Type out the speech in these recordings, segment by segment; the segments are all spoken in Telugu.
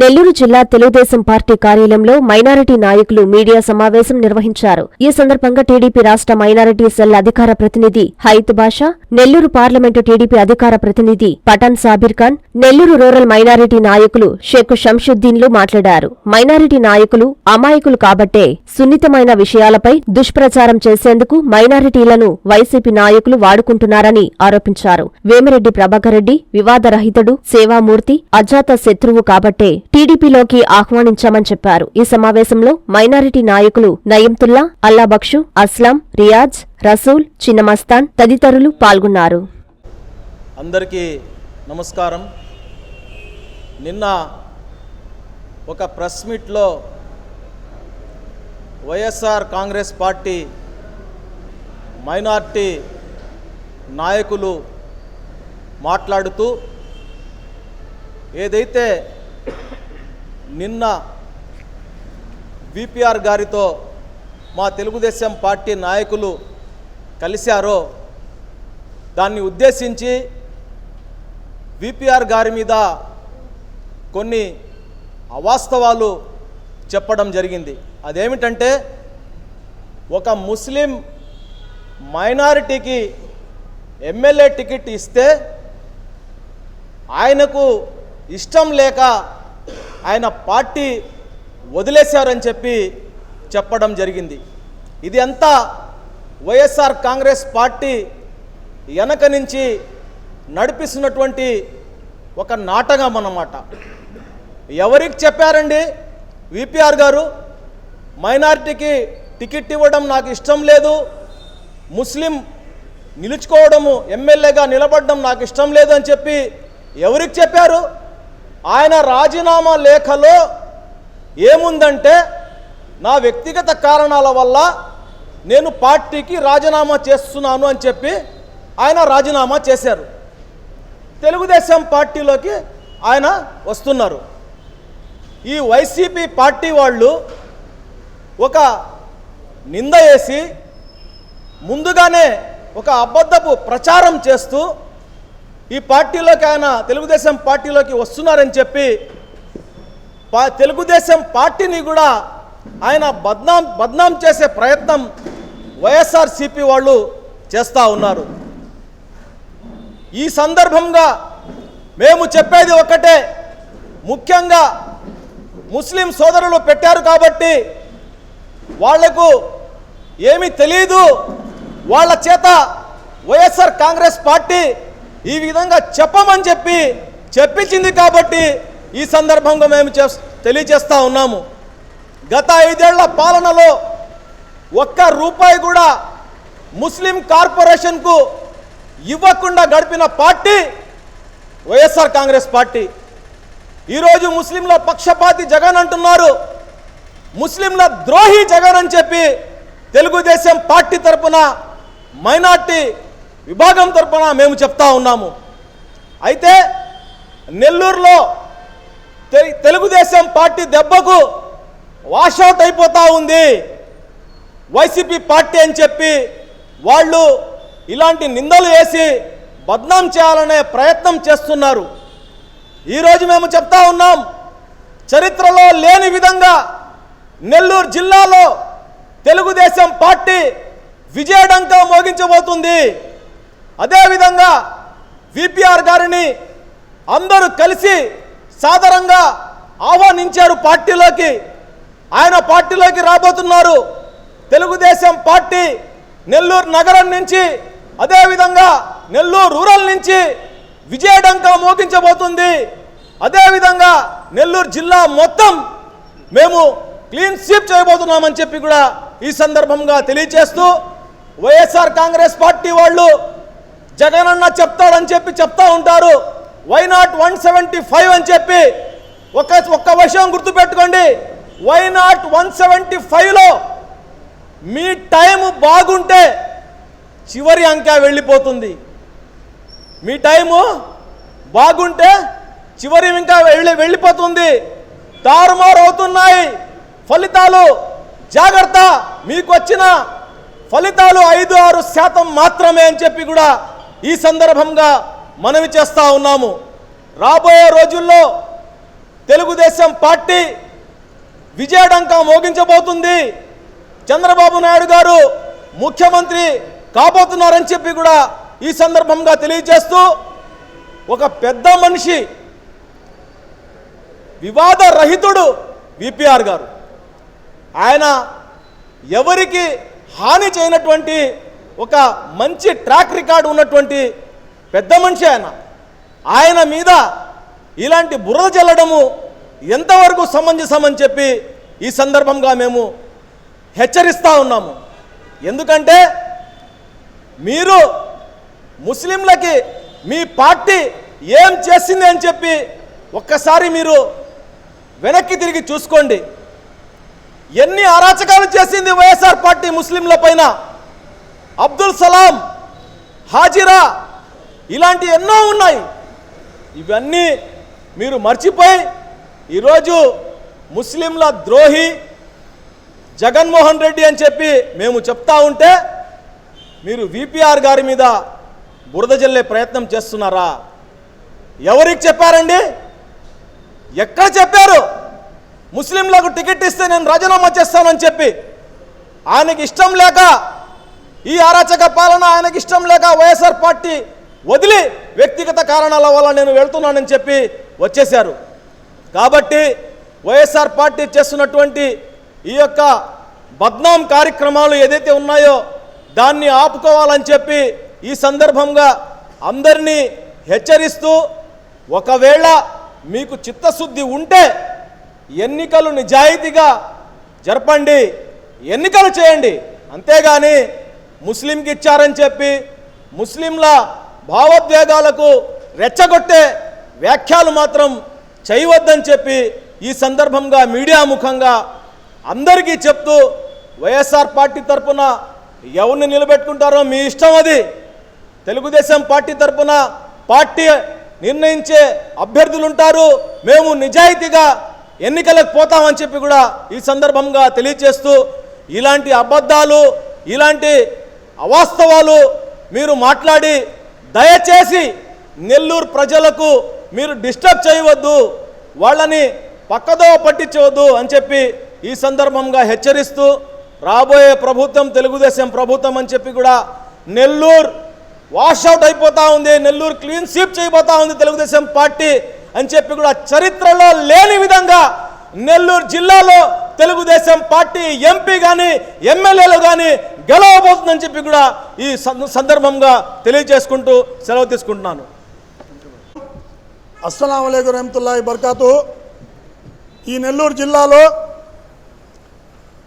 నెల్లూరు జిల్లా తెలుగుదేశం పార్టీ కార్యాలయంలో మైనారిటీ నాయకులు మీడియా సమావేశం నిర్వహించారు. ఈ సందర్భంగా టీడీపీ రాష్ట్ర మైనారిటీ సెల్ అధికార ప్రతినిధి హైత్ బాషా నెల్లూరు పార్లమెంటు టీడీపీ అధికార ప్రతినిధి పఠాన్ సాబిర్ ఖాన్ నెల్లూరు రూరల్ మైనారిటీ నాయకులు షేక్ షంషుద్దీన్లు మాట్లాడారు. మైనారిటీ నాయకులు అమాయకులు కాబట్టే సున్నితమైన విషయాలపై దుష్ప్రచారం చేసేందుకు మైనారిటీలను వైసీపీ నాయకులు వాడుకుంటున్నారని ఆరోపించారు. వేమిరెడ్డి ప్రభాకర్ రెడ్డి వివాదరహితుడు సేవామూర్తి అజాత శత్రువు కాబట్టే టీడీపీలోకి ఆహ్వానించామని చెప్పారు. ఈ సమావేశంలో మైనారిటీ నాయకులు నయంతుల్లా అల్లాబక్షు అస్లాం రియాజ్ రసూల్ చిన్నమస్తాన్ తదితరులు పాల్గొన్నారు. అందరికీ నమస్కారం. నిన్న ఒక ప్రెస్ మీట్లో వైఎస్ఆర్ కాంగ్రెస్ పార్టీ మైనార్టీ నాయకులు మాట్లాడుతూ ఏదైతే నిన్న విపిఆర్ గారితో మా తెలుగుదేశం పార్టీ నాయకులు కలిశారో దాన్ని ఉద్దేశించి విపిఆర్ గారి మీద కొన్ని అవాస్తవాలు చెప్పడం జరిగింది. అదేమిటంటే ఒక ముస్లిం మైనారిటీకి ఎమ్మెల్యే టికెట్ ఇస్తే ఆయనకు ఇష్టం లేక ఆయన పార్టీ వదిలేశారని చెప్పి చెప్పడం జరిగింది. ఇది అంతా వైఎస్ఆర్ కాంగ్రెస్ పార్టీ వెనక నుంచి నడిపిస్తున్నటువంటి ఒక నాటకం అన్నమాట. ఎవరికి చెప్పారండి? విపిఆర్ గారు మైనారిటీకి టికెట్ ఇవ్వడం నాకు ఇష్టం లేదు ముస్లిం నిలుచుకోవడము ఎమ్మెల్యేగా నిలబడడం నాకు ఇష్టం లేదు అని చెప్పి ఎవరికి చెప్పారు? ఆయన రాజీనామా లేఖలో ఏముందంటే నా వ్యక్తిగత కారణాల వల్ల నేను పార్టీకి రాజీనామా చేస్తున్నాను అని చెప్పి ఆయన రాజీనామా చేశారు. తెలుగుదేశం పార్టీలోకి ఆయన వస్తున్నారు. ఈ వైసీపీ పార్టీ వాళ్ళు ఒక నింద వేసి ముందుగానే ఒక అబద్ధపు ప్రచారం చేస్తూ ఈ పార్టీలోకి ఆయన తెలుగుదేశం పార్టీలోకి వస్తున్నారని చెప్పి పా తెలుగుదేశం పార్టీని కూడా ఆయన బద్నాం బద్నాం చేసే ప్రయత్నం వైఎస్ఆర్సిపి వాళ్ళు చేస్తూ ఉన్నారు. ఈ సందర్భంగా మేము చెప్పేది ఒకటే ముఖ్యంగా ముస్లిం సోదరులు పెట్టారు కాబట్టి వాళ్ళకు ఏమీ తెలియదు వాళ్ళ చేత వైఎస్ఆర్ కాంగ్రెస్ పార్టీ ఈ విధంగా చెప్పమని చెప్పి చెప్పించింది కాబట్టి ఈ సందర్భంగా మేము చేస్- తెలియజేస్తా ఉన్నాము. గత ఐదేళ్ళ పాలనలో ఒక్క రూపాయి కూడా ముస్లిం కార్పొరేషన్కు ఇవ్వకుండా గడిపిన పార్టీ వైఎస్ఆర్ కాంగ్రెస్ పార్టీ. ఈరోజు ముస్లింల పక్షపాతి జగన్ అంటున్నారు. ముస్లింల ద్రోహి జగన్ అని చెప్పి తెలుగుదేశం పార్టీ తరపున మైనార్టీ విభాగం తరఫున మేము చెప్తా ఉన్నాము. అయితే నెల్లూరులో తె- తెలుగుదేశం పార్టీ దెబ్బకు వాషౌట్ అయిపోతూ ఉంది. వైసీపీ పార్టీ అని చెప్పి వాళ్ళు ఇలాంటి నిందలు వేసి బద్నాం చేయాలనే ప్రయత్నం చేస్తున్నారు. ఈరోజు మేము చెప్తా ఉన్నాం చరిత్రలో లేని విధంగా నెల్లూరు జిల్లాలో తెలుగుదేశం పార్టీ విజయడంకా మోగించబోతుంది. అదేవిధంగా విపిఆర్ గారిని అందరూ కలిసి సాదరంగా ఆహ్వానించారు పార్టీలోకి. ఆయన పార్టీలోకి రాబోతున్నారు. తెలుగుదేశం పార్టీ నెల్లూరు నగరం నుంచి అదేవిధంగా నెల్లూరు రూరల్ నుంచి విజయడంక మోగించబోతుంది. అదేవిధంగా నెల్లూరు జిల్లా మొత్తం మేము క్లీన్ స్వీప్ చేయబోతున్నామని చెప్పి కూడా ఈ సందర్భంగా తెలియజేస్తూ వైఎస్ఆర్ కాంగ్రెస్ పార్టీ వాళ్ళు జగనన్న చెప్తాడని చెప్పి చెప్తా ఉంటారు. Why not one seventy five అని చెప్పి? ఒక ఒక్క విషయం గుర్తుపెట్టుకోండి. వై నాట్ వన్ సెవెంటీ ఫైవ్లో మీ టైం బాగుంటే చివరి అంక వెళ్ళిపోతుంది. మీ టైము బాగుంటే చివరి ఇంకా వెళ్ళి వెళ్ళిపోతుంది. తారుమారు అవుతున్నాయి. ఫలితాలు జాగ్రత్త. మీకు వచ్చిన ఫలితాలు ఐదు ఆరు శాతం మాత్రమే అని చెప్పి కూడా ఈ సందర్భంగా మనవి చేస్తూ ఉన్నాము. రాబోయే రోజుల్లో తెలుగుదేశం పార్టీ విజయడంక మోగించబోతుంది. చంద్రబాబు నాయుడు గారు ముఖ్యమంత్రి కాబోతున్నారని చెప్పి కూడా ఈ సందర్భంగా తెలియజేస్తూ ఒక పెద్ద మనిషి వివాద రహితుడు విపిఆర్ గారు. ఆయన ఎవరికి హాని చేయనటువంటి ఒక మంచి ట్రాక్ రికార్డు ఉన్నటువంటి పెద్ద మనిషి ఆయన. ఆయన మీద ఇలాంటి బురద చల్లడము ఎంతవరకు సమంజసమని చెప్పి ఈ సందర్భంగా మేము హెచ్చరిస్తూ ఉన్నాము. ఎందుకంటే మీరు ముస్లింలకి మీ పార్టీ ఏం చేసింది అని చెప్పి ఒక్కసారి మీరు వెనక్కి తిరిగి చూసుకోండి. ఎన్ని అరాచకాలు చేసింది వైఎస్ఆర్ పార్టీ ముస్లింల పైన అబ్దుల్ సలాం హాజిరా ఇలాంటి ఎన్నో ఉన్నాయి. ఇవన్నీ మీరు మర్చిపోయి ఈరోజు ముస్లింల ద్రోహి జగన్మోహన్ రెడ్డి అని చెప్పి మేము చెప్తా ఉంటే మీరు విపిఆర్ గారి మీద బురద జల్లే ప్రయత్నం చేస్తున్నారా? ఎవరికి చెప్పారండి? ఎక్కడ చెప్పారు? ముస్లింలకు టికెట్ ఇస్తే నేను రాజీనామా చేస్తానని చెప్పి. ఆయనకి ఇష్టం లేక ఈ అరాచక పాలన ఆయనకి ఇష్టం లేక వైఎస్ఆర్ పార్టీ వదిలి వ్యక్తిగత కారణాల వల్ల నేను వెళ్తున్నానని చెప్పి వచ్చేశారు. కాబట్టి వైఎస్ఆర్ పార్టీ చేస్తున్నటువంటి ఈ యొక్క బద్నాం కార్యక్రమాలు ఏదైతే ఉన్నాయో దాన్ని ఆపుకోవాలని చెప్పి ఈ సందర్భంగా అందరినీ హెచ్చరిస్తూ ఒకవేళ మీకు చిత్తశుద్ధి ఉంటే ఎన్నికలు నిజాయితీగా జరపండి ఎన్నికలు చేయండి. అంతేగాని ముస్లింకి ఇచ్చారని చెప్పి ముస్లింల భావోద్వేగాలకు రెచ్చగొట్టే వ్యాఖ్యలు మాత్రం చేయవద్దని చెప్పి ఈ సందర్భంగా మీడియా ముఖంగా అందరికీ చెప్తూ వైఎస్ఆర్ పార్టీ తరపున ఎవరిని నిలబెట్టుకుంటారో మీ ఇష్టం అది. తెలుగుదేశం పార్టీ తరపున పార్టీ నిర్ణయించే అభ్యర్థులు ఉంటారు మేము నిజాయితీగా ఎన్నికలకు పోతామని చెప్పి కూడా ఈ సందర్భంగా తెలియజేస్తూ ఇలాంటి అబద్ధాలు ఇలాంటి అవాస్తవాలు మీరు మాట్లాడి దయచేసి నెల్లూరు ప్రజలకు మీరు డిస్టర్బ్ చేయవద్దు వాళ్ళని పక్కదో పట్టించవద్దు అని చెప్పి ఈ సందర్భంగా హెచ్చరిస్తూ రాబోయే ప్రభుత్వం తెలుగుదేశం ప్రభుత్వం అని చెప్పి కూడా నెల్లూరు వాషౌట్ అయిపోతా ఉంది నెల్లూరు క్లీన్ స్వీప్ చేయబోతా ఉంది తెలుగుదేశం పార్టీ అని చెప్పి కూడా చరిత్రలో లేని విధంగా నెల్లూరు జిల్లాలో తెలుగుదేశం పార్టీ ఎంపీ కానీ ఎమ్మెల్యేలు కానీ గెలవబోతుందని చెప్పి కూడా ఈ సందర్భంగా తెలియజేసుకుంటూ సెలవు తీసుకుంటున్నాను. అస్సలం అయికు రహమతుల్లా బర్కాతు. ఈ నెల్లూరు జిల్లాలో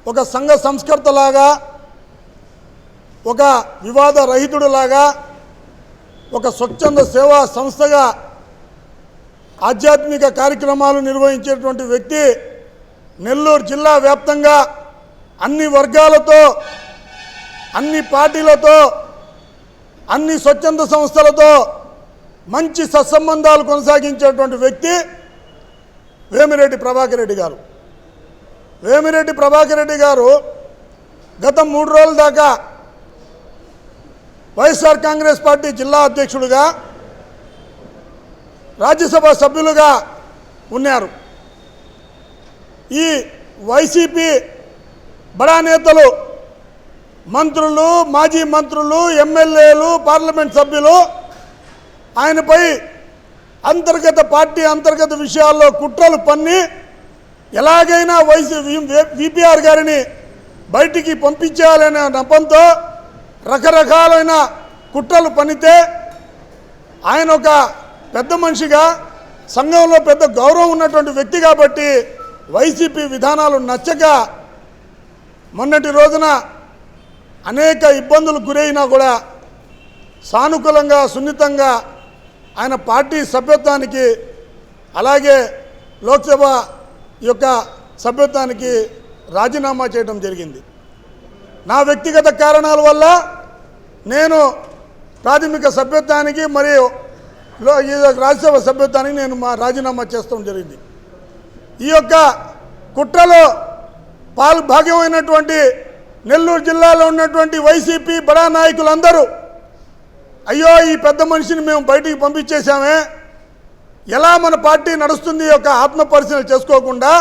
ఒక సంఘ సంస్కర్తలాగా ఒక వివాద రహితుడులాగా ఒక స్వచ్ఛంద సేవా సంస్థగా ఆధ్యాత్మిక కార్యక్రమాలు నిర్వహించేటువంటి వ్యక్తి నెల్లూరు జిల్లా వ్యాప్తంగా అన్ని వర్గాలతో అన్ని పార్టీలతో అన్ని స్వచ్ఛంద సంస్థలతో మంచి సత్సంబంధాలు కొనసాగించేటువంటి వ్యక్తి వేమిరెడ్డి ప్రభాకర్ రెడ్డి గారు. వేమిరెడ్డి ప్రభాకర్ రెడ్డి గారు గత మూడు రోజుల దాకా వైఎస్ఆర్ కాంగ్రెస్ పార్టీ జిల్లా అధ్యక్షుడుగా రాజ్యసభ సభ్యులుగా ఉన్నారు. ఈ వైసీపీ బడా నేతలు మంత్రులు మాజీ మంత్రులు ఎమ్మెల్యేలు పార్లమెంట్ సభ్యులు ఆయనపై అంతర్గత పార్టీ అంతర్గత విషయాల్లో కుట్రలు పన్ని ఎలాగైనా వైసీ విపిఆర్ గారిని బయటికి పంపించేయాలనే నపంతో రకరకాలైన కుట్రలు పనితే ఆయన ఒక పెద్ద మనిషిగా సంఘంలో పెద్ద గౌరవం ఉన్నటువంటి వ్యక్తి కాబట్టి వైసీపీ విధానాలు నచ్చక మొన్నటి రోజున అనేక ఇబ్బందులు గురైనా కూడా సానుకూలంగా సున్నితంగా ఆయన పార్టీ సభ్యత్వానికి అలాగే లోక్సభ యొక్క సభ్యత్వానికి రాజీనామా చేయడం జరిగింది. నా వ్యక్తిగత కారణాల వల్ల నేను ప్రాథమిక సభ్యత్వానికి మరియు ఈ యొక్క రాజ్యసభ సభ్యత్వానికి నేను మా రాజీనామా చేస్తాం జరిగింది. ఈ యొక్క కుట్రలో పాల్ భాగ్యమైనటువంటి నెల్లూరు జిల్లాలో ఉన్నటువంటి వైసీపీ బడా నాయకులందరూ అయ్యో ఈ పెద్ద మనిషిని మేము బయటికి పంపించేశామే. ఎలా మన పార్టీ నడుస్తుంది యొక్క ఆత్మ పరిశీలన చేసుకోకుండా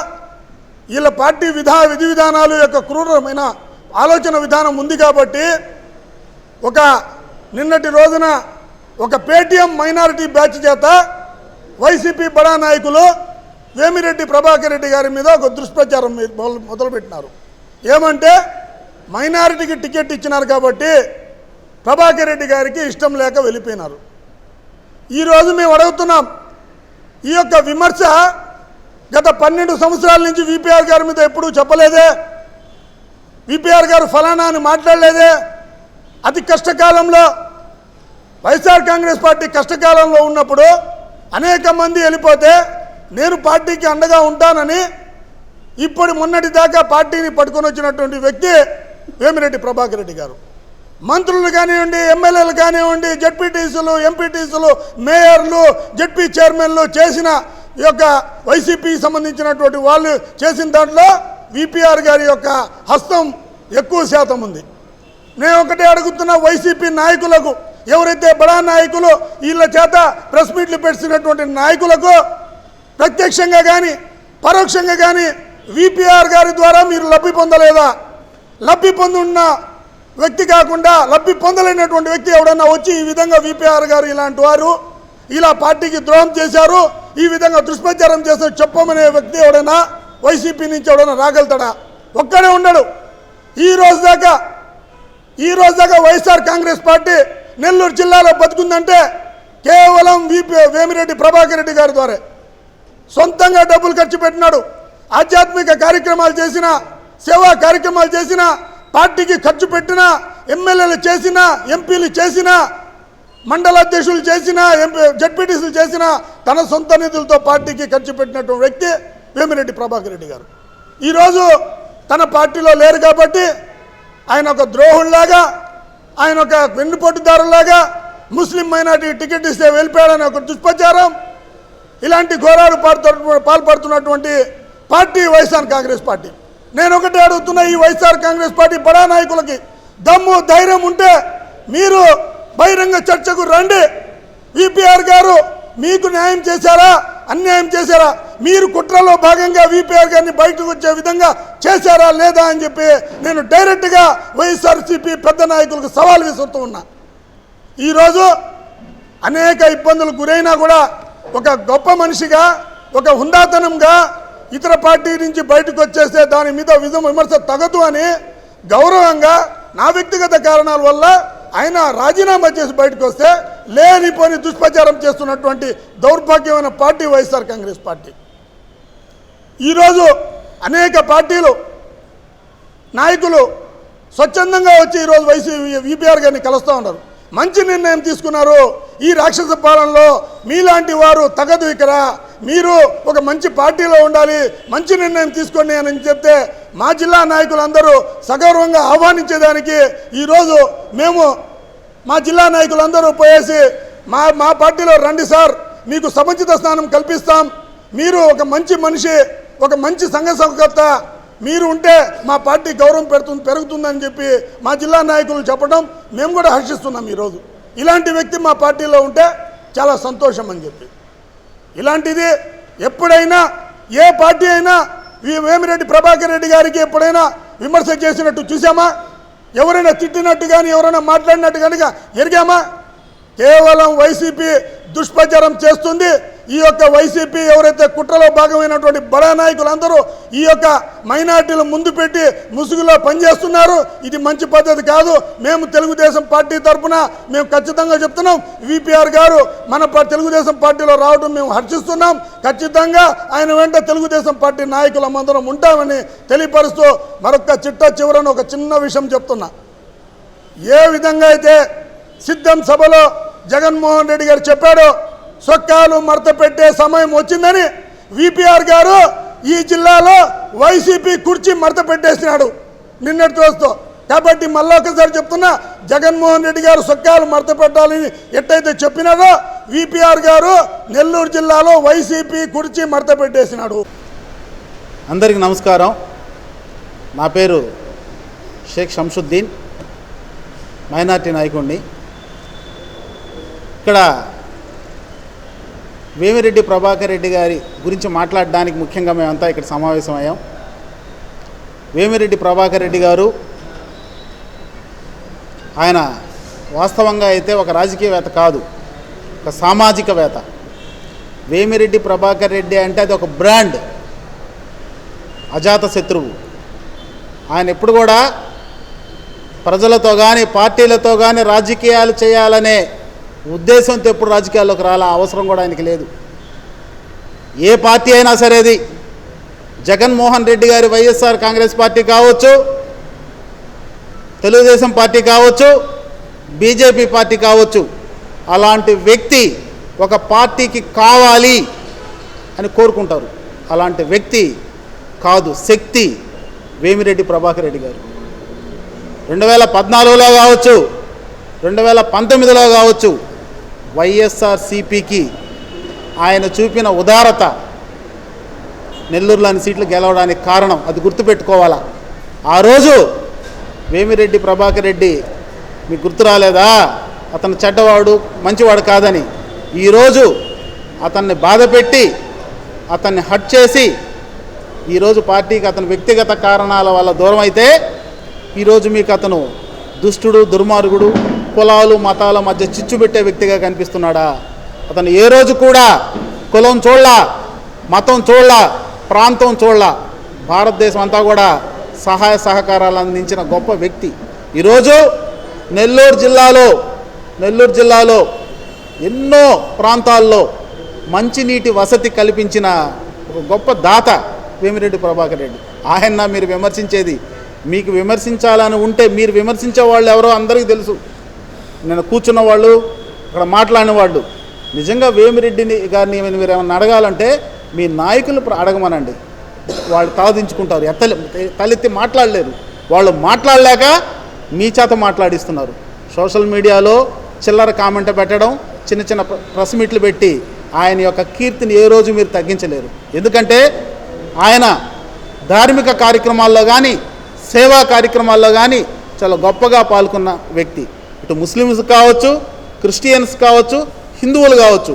వీళ్ళ పార్టీ విధా విధి విధానాలు యొక్క క్రూరమైన ఆలోచన విధానం ఉంది కాబట్టి ఒక నిన్నటి రోజున ఒక పేటీఎం మైనారిటీ బ్యాచ్ చేత వైసీపీ బడా నాయకులు వేమిరెడ్డి ప్రభాకర్ రెడ్డి గారి మీద ఒక దుష్ప్రచారం మొదలుపెట్టినారు. ఏమంటే మైనారిటీకి టికెట్ ఇచ్చినారు కాబట్టి ప్రభాకర్ రెడ్డి గారికి ఇష్టం లేక వెళ్ళిపోయినారు. ఈరోజు మేము అడుగుతున్నాం ఈ యొక్క విమర్శ గత పన్నెండు సంవత్సరాల నుంచి విపిఆర్ గారి మీద ఎప్పుడూ చెప్పలేదే విపిఆర్ గారు ఫలానా అని మాట్లాడలేదే. అతి కష్టకాలంలో వైఎస్ఆర్ కాంగ్రెస్ పార్టీ కష్టకాలంలో ఉన్నప్పుడు అనేక మంది వెళ్ళిపోతే నేను పార్టీకి అండగా ఉంటానని ఇప్పుడు మొన్నటి దాకా పార్టీని పట్టుకొని వచ్చినటువంటి వ్యక్తి వేమిరెడ్డి ప్రభాకర్ రెడ్డి గారు. మంత్రులు కానివ్వండి ఎమ్మెల్యేలు కానివ్వండి జడ్పీటీసీలు ఎంపీటీసీలు మేయర్లు జడ్పీ చైర్మన్లు చేసిన ఈ యొక్క వైసీపీకి సంబంధించినటువంటి వాళ్ళు చేసిన దాంట్లో విపిఆర్ గారి యొక్క హస్తం ఎక్కువ శాతం ఉంది. నేను ఒకటే అడుగుతున్న వైసీపీ నాయకులకు ఎవరైతే బడా నాయకులు వీళ్ళ చేత ప్రెస్ మీట్లు పెట్టినటువంటి నాయకులకు ప్రత్యక్షంగా కానీ పరోక్షంగా కానీ విపిఆర్ గారి ద్వారా మీరు లబ్ధి పొందలేదా? లబ్ధి పొందున్న వ్యక్తి కాకుండా లబ్ధి పొందలేనటువంటి వ్యక్తి ఎవడన్నా వచ్చి ఈ విధంగా విపిఆర్ గారు ఇలాంటి వారు ఇలా పార్టీకి ద్రోహం చేశారు ఈ విధంగా దుష్ప్రచారం చేసిన చెప్పమనే వ్యక్తి ఎవడైనా వైసీపీ నుంచి ఎవడైనా రాగలుగుతాడా? ఒక్కడే ఉండడు. ఈ రోజు దాకా ఈ రోజు దాకా వైఎస్ఆర్ కాంగ్రెస్ పార్టీ నెల్లూరు జిల్లాలో బతుకుందంటే కేవలం విపి వేమిరెడ్డి ప్రభాకర్ రెడ్డి గారి ద్వారా. సొంతంగా డబ్బులు ఖర్చు పెట్టినాడు. ఆధ్యాత్మిక కార్యక్రమాలు చేసిన సేవా కార్యక్రమాలు చేసిన పార్టీకి ఖర్చు పెట్టిన ఎమ్మెల్యేలు చేసిన ఎంపీలు చేసిన మండల అధ్యక్షులు చేసిన ఎంపీ జడ్పీటీసీలు చేసిన తన సొంత నిధులతో పార్టీకి ఖర్చు పెట్టినటువంటి వ్యక్తి వేమిరెడ్డి ప్రభాకర్ రెడ్డి గారు. ఈరోజు తన పార్టీలో లేరు కాబట్టి ఆయన ఒక ద్రోహుల్లాగా ఆయన ఒక వెన్నుపోటుదారులాగా ముస్లిం మైనార్టీ టికెట్ ఇస్తే వెళ్ళిపోయాడని ఒక దుష్ప్రచారం ఇలాంటి ఘోరాలు పాల్పడుతున్నటువంటి పార్టీ వైఎస్ఆర్ కాంగ్రెస్ పార్టీ. నేను ఒకటే అడుగుతున్నా ఈ వైఎస్ఆర్ కాంగ్రెస్ పార్టీ బడా నాయకులకి. దమ్ము ధైర్యం ఉంటే మీరు బహిరంగ చర్చకు రండి. విపిఆర్ గారు మీకు న్యాయం చేశారా? అన్యాయం చేశారా? మీరు కుట్రలో భాగంగా విపిఆర్ గారిని బయటకు వచ్చే విధంగా చేశారా లేదా అని చెప్పి నేను డైరెక్ట్గా వైఎస్ఆర్సీపీ పెద్ద నాయకులకు సవాల్ విసురుతూ ఉన్నా. ఈరోజు అనేక ఇబ్బందులకు గురైనా కూడా ఒక గొప్ప మనిషిగా ఒక హుందాతనంగా ఇతర పార్టీ నుంచి బయటకు వచ్చేస్తే దాని మీద విధం విమర్శ తగదు అని గౌరవంగా నా వ్యక్తిగత కారణాల వల్ల ఆయన రాజీనామా చేసి బయటకు వస్తే లేనిపోని దుష్ప్రచారం చేస్తున్నటువంటి దౌర్భాగ్యమైన పార్టీ వైఎస్ఆర్ కాంగ్రెస్ పార్టీ. ఈరోజు అనేక పార్టీలు నాయకులు స్వచ్ఛందంగా వచ్చి ఈరోజు వైసీపీ విపిఆర్ గారిని కలుస్తూ ఉన్నారు. మంచి నిర్ణయం తీసుకున్నారు. ఈ రాక్షస పాలనలో మీలాంటి వారు తగదు ఇక్కడ. మీరు ఒక మంచి పార్టీలో ఉండాలి మంచి నిర్ణయం తీసుకోండి అని చెప్తే మా జిల్లా నాయకులందరూ సగౌరవంగా ఆహ్వానించేదానికి ఈరోజు మేము మా జిల్లా నాయకులందరూ పోయేసి మా మా పార్టీలో రండి సార్ మీకు సముచిత స్థానం కల్పిస్తాం. మీరు ఒక మంచి మనిషి ఒక మంచి సంఘ సంకర్త మీరు ఉంటే మా పార్టీ గౌరవం పెడుతుంది పెరుగుతుందని చెప్పి మా జిల్లా నాయకులు చెప్పడం మేము కూడా హర్షిస్తున్నాం ఈరోజు. ఇలాంటి వ్యక్తి మా పార్టీలో ఉంటే చాలా సంతోషం అని చెప్పి. ఇలాంటిది ఎప్పుడైనా ఏ పార్టీ అయినా ఈ వేమిరెడ్డి ప్రభాకర్ రెడ్డి గారికి ఎప్పుడైనా విమర్శ చేసినట్టు చూసామా ఎవరైనా తిట్టినట్టు కానీ ఎవరైనా మాట్లాడినట్టు కనుక ఎరిగామా? కేవలం వైసీపీ దుష్ప్రచారం చేస్తుంది. ఈ యొక్క వైసీపీ ఎవరైతే కుట్రలో భాగమైనటువంటి బడా నాయకులందరూ ఈ యొక్క మైనార్టీలు ముందు పెట్టి ముసుగులో పనిచేస్తున్నారు. ఇది మంచి పద్ధతి కాదు. మేము తెలుగుదేశం పార్టీ తరఫున మేము ఖచ్చితంగా చెప్తున్నాం. విపిఆర్ గారు మన ప- తెలుగుదేశం పార్టీలో రావడం మేము హర్షిస్తున్నాం. ఖచ్చితంగా ఆయన వెంట తెలుగుదేశం పార్టీ నాయకులమందరం ఉంటామని తెలియపరుస్తూ మరొక చిట్ట చివరన ఒక చిన్న విషయం చెప్తున్నా. ఏ విధంగా అయితే సిద్ధం సభలో జగన్మోహన్ రెడ్డి గారు చెప్పాడు సొక్కాలు మడత పెట్టే సమయం వచ్చిందని విపిఆర్ గారు ఈ జిల్లాలో వైసీపీ కుర్చీ మడత పెట్టేసినాడు నిన్నటి రోజుతో. కాబట్టి మళ్ళీ ఒకసారి చెప్తున్నా జగన్మోహన్ రెడ్డి గారు సొక్కాలు మడత పెట్టాలని ఎట్టయితే చెప్పినారో విపిఆర్ గారు నెల్లూరు జిల్లాలో వైసీపీ కుర్చీ మడత పెట్టేసినాడు అందరికీ నమస్కారం. నా పేరు షేక్ షంసుద్దీన్ మైనార్టీ నాయకుడిని. ఇక్కడ వేమిరెడ్డి ప్రభాకర్ రెడ్డి గారి గురించి మాట్లాడడానికి ముఖ్యంగా మేమంతా ఇక్కడ సమావేశమయ్యాం వేమిరెడ్డి ప్రభాకర్ రెడ్డి గారు ఆయన వాస్తవంగా అయితే ఒక రాజకీయవేత్త కాదు ఒక సామాజికవేత్త. వేమిరెడ్డి ప్రభాకర్ రెడ్డి అంటే అది ఒక బ్రాండ్ అజాత శత్రువు. ఆయన ఎప్పుడు కూడా ప్రజలతో కానీ పార్టీలతో కానీ రాజకీయాలు చేయాలనే ఉద్దేశంతో ఎప్పుడు రాజకీయాల్లోకి రాలా అవసరం కూడా ఆయనకి లేదు. ఏ పార్టీ అయినా సరేది జగన్మోహన్ రెడ్డి గారి వైఎస్ఆర్ కాంగ్రెస్ పార్టీ కావచ్చు తెలుగుదేశం పార్టీ కావచ్చు బీజేపీ పార్టీ కావచ్చు అలాంటి వ్యక్తి ఒక పార్టీకి కావాలి అని కోరుకుంటారు. అలాంటి వ్యక్తి కాదు శక్తి వేమిరెడ్డి ప్రభాకర్ రెడ్డి గారు. రెండు వేల పద్నాలుగులో కావచ్చు రెండు వేల పంతొమ్మిదిలో కావచ్చు వైఎస్ఆర్ సిపికి ఆయన చూపిన ఉదారత నెల్లూరులోని సీట్లు గెలవడానికి కారణం అది గుర్తుపెట్టుకోవాలా? ఆ రోజు వేమిరెడ్డి ప్రభాకర్ రెడ్డి మీకు గుర్తు రాలేదా? అతను చెడ్డవాడు మంచివాడు కాదని. ఈరోజు అతన్ని బాధపెట్టి అతన్ని హట్ చేసి ఈరోజు పార్టీకి అతను వ్యక్తిగత కారణాల వల్ల దూరం అయితే ఈరోజు మీకు అతను దుష్టుడు దుర్మార్గుడు కులాలు మతాల మధ్య చిచ్చు పెట్టే వ్యక్తిగా కనిపిస్తున్నాడా? అతను ఏ రోజు కూడా కులం చూడలా మతం చూడలా ప్రాంతం చూడలా. భారతదేశం అంతా కూడా సహాయ సహకారాలు అందించిన గొప్ప వ్యక్తి. ఈరోజు నెల్లూరు జిల్లాలో నెల్లూరు జిల్లాలో ఎన్నో ప్రాంతాల్లో మంచినీటి వసతి కల్పించిన ఒక గొప్ప దాత వేమిరెడ్డి ప్రభాకర్ రెడ్డి. ఆయన మీరు విమర్శించేది మీకు విమర్శించాలని ఉంటే మీరు విమర్శించే వాళ్ళు ఎవరో అందరికీ తెలుసు. నేను కూర్చున్న వాళ్ళు అక్కడ మాట్లాడిన వాళ్ళు నిజంగా వేమిరెడ్డిని గారిని మీరు ఏమైనా అడగాలంటే మీ నాయకులు అడగమనండి. వాళ్ళు తలదించుకుంటారు. ఎత్తలే తలెత్తి మాట్లాడలేరు. వాళ్ళు మాట్లాడలేక మీ చేత మాట్లాడిస్తున్నారు. సోషల్ మీడియాలో చిల్లర కామెంట్ పెట్టడం చిన్న చిన్న ప్ర- ప్రెస్ మీట్లు పెట్టి ఆయన యొక్క కీర్తిని ఏ రోజు మీరు తగ్గించలేరు. ఎందుకంటే ఆయన ధార్మిక కార్యక్రమాల్లో కానీ సేవా కార్యక్రమాల్లో కానీ చాలా గొప్పగా పాల్గొన్న వ్యక్తి. ఇటు ముస్లిమ్స్ కావచ్చు క్రిస్టియన్స్ కావచ్చు హిందువులు కావచ్చు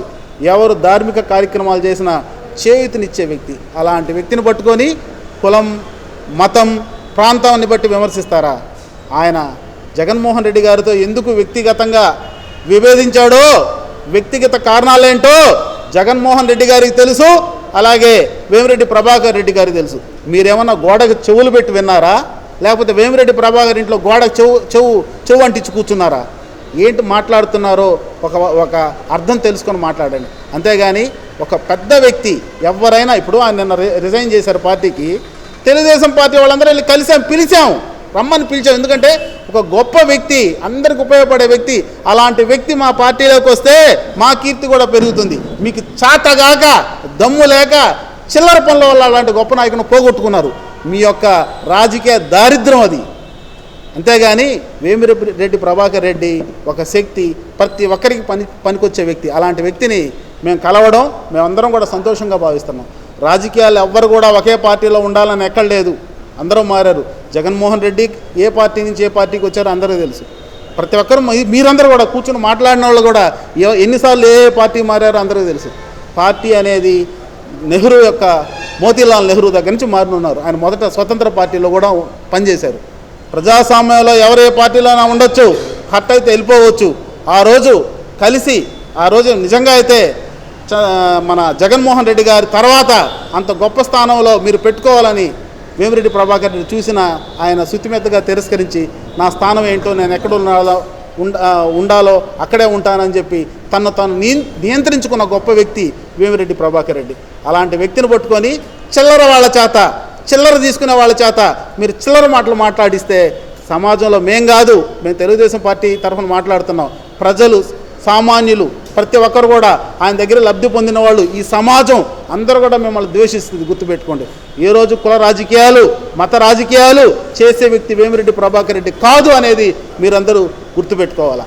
ఎవరు ధార్మిక కార్యక్రమాలు చేసినా చేయుతనిచ్చే వ్యక్తి. అలాంటి వ్యక్తిని పట్టుకొని కులం మతం ప్రాంతాన్ని బట్టి విమర్శిస్తారా? ఆయన జగన్మోహన్ రెడ్డి గారితో ఎందుకు వ్యక్తిగతంగా విభేదించాడో వ్యక్తిగత కారణాలేంటో జగన్మోహన్ రెడ్డి గారికి తెలుసు అలాగే వేమిరెడ్డి ప్రభాకర్ రెడ్డి గారికి తెలుసు. మీరేమన్నా గోడకు చెవులు పెట్టి విన్నారా? లేకపోతే వేమిరెడ్డి ప్రభాకర్ ఇంట్లో గోడ చెవు చెవు చెవు అంటించి కూర్చున్నారా? ఏంటి మాట్లాడుతున్నారో ఒక ఒక అర్థం తెలుసుకొని మాట్లాడండి. అంతేగాని ఒక పెద్ద వ్యక్తి ఎవరైనా ఇప్పుడు ఆయన నిన్న రి- రిజైన్ చేశారు పార్టీకి. తెలుగుదేశం పార్టీ వాళ్ళందరూ వెళ్ళి కలిసాం పిలిచాం. రమ్మని పిలిచాం. ఎందుకంటే ఒక గొప్ప వ్యక్తి అందరికి ఉపయోగపడే వ్యక్తి అలాంటి వ్యక్తి మా పార్టీలోకి వస్తే మా కీర్తి కూడా పెరుగుతుంది. మీకు చాతగాక దమ్ము లేక చిల్లర పనుల వల్ల అలాంటి గొప్ప నాయకుని పోగొట్టుకున్నారు. మీ యొక్క రాజకీయ దారిద్ర్యం అది. అంతేగాని వేమిరెడ్డి రెడ్డి ప్రభాకర్ రెడ్డి ఒక శక్తి ప్రతి ఒక్కరికి పని పనికొచ్చే వ్యక్తి. అలాంటి వ్యక్తిని మేము కలవడం మేమందరం కూడా సంతోషంగా భావిస్తున్నాం. రాజకీయాలు ఎవ్వరు కూడా ఒకే పార్టీలో ఉండాలని ఎక్కడ లేదు. అందరూ మారారు. జగన్మోహన్ రెడ్డి ఏ పార్టీ నుంచి ఏ పార్టీకి వచ్చారో అందరూ తెలుసు. ప్రతి ఒక్కరు మీరందరూ కూడా కూర్చుని మాట్లాడిన వాళ్ళు కూడా ఎన్నిసార్లు ఏ పార్టీ మారారో అందరికీ తెలుసు. పార్టీ అనేది నెహ్రూ యొక్క మోతీలాల్ నెహ్రూ దగ్గర నుంచి మారినున్నారు. ఆయన మొదట స్వతంత్ర పార్టీలో కూడా పనిచేశారు. ప్రజాస్వామ్యంలో ఎవరే పార్టీలోనా ఉండొచ్చు హట్ అయితే వెళ్ళిపోవచ్చు. ఆ రోజు కలిసి ఆ రోజు నిజంగా అయితే చ- మన జగన్మోహన్ రెడ్డి గారి తర్వాత అంత గొప్ప స్థానంలో మీరు పెట్టుకోవాలని వేమిరెడ్డి ప్రభాకర్ రెడ్డి చూసిన ఆయన శుతిమెత్తగా తిరస్కరించి నా స్థానం ఏంటో నేను ఎక్కడ ఉండాలో ఉండ ఉండాలో అక్కడే ఉంటానని చెప్పి తను తను నియంత్రించుకున్న గొప్ప వ్యక్తి వేమిరెడ్డి ప్రభాకర్ రెడ్డి. అలాంటి వ్యక్తిని పట్టుకొని చిల్లర వాళ్ళ చేత చిల్లర తీసుకునే వాళ్ళ చేత మీరు చిల్లర మాటలు మాట్లాడిస్తే సమాజంలో మేం కాదు మేము తెలుగుదేశం పార్టీ తరఫున మాట్లాడుతున్నాం. ప్రజలు సామాన్యులు ప్రతి ఒక్కరు కూడా ఆయన దగ్గర లబ్ధి పొందిన వాళ్ళు ఈ సమాజం. అందరూ కూడా మిమ్మల్ని ద్వేషిస్తుంది గుర్తుపెట్టుకోండి. ఏ రోజు కుల రాజకీయాలు మత రాజకీయాలు చేసే వ్యక్తి వేమిరెడ్డి ప్రభాకర్ రెడ్డి కాదు అనేది మీరందరూ గుర్తుపెట్టుకోవాలా?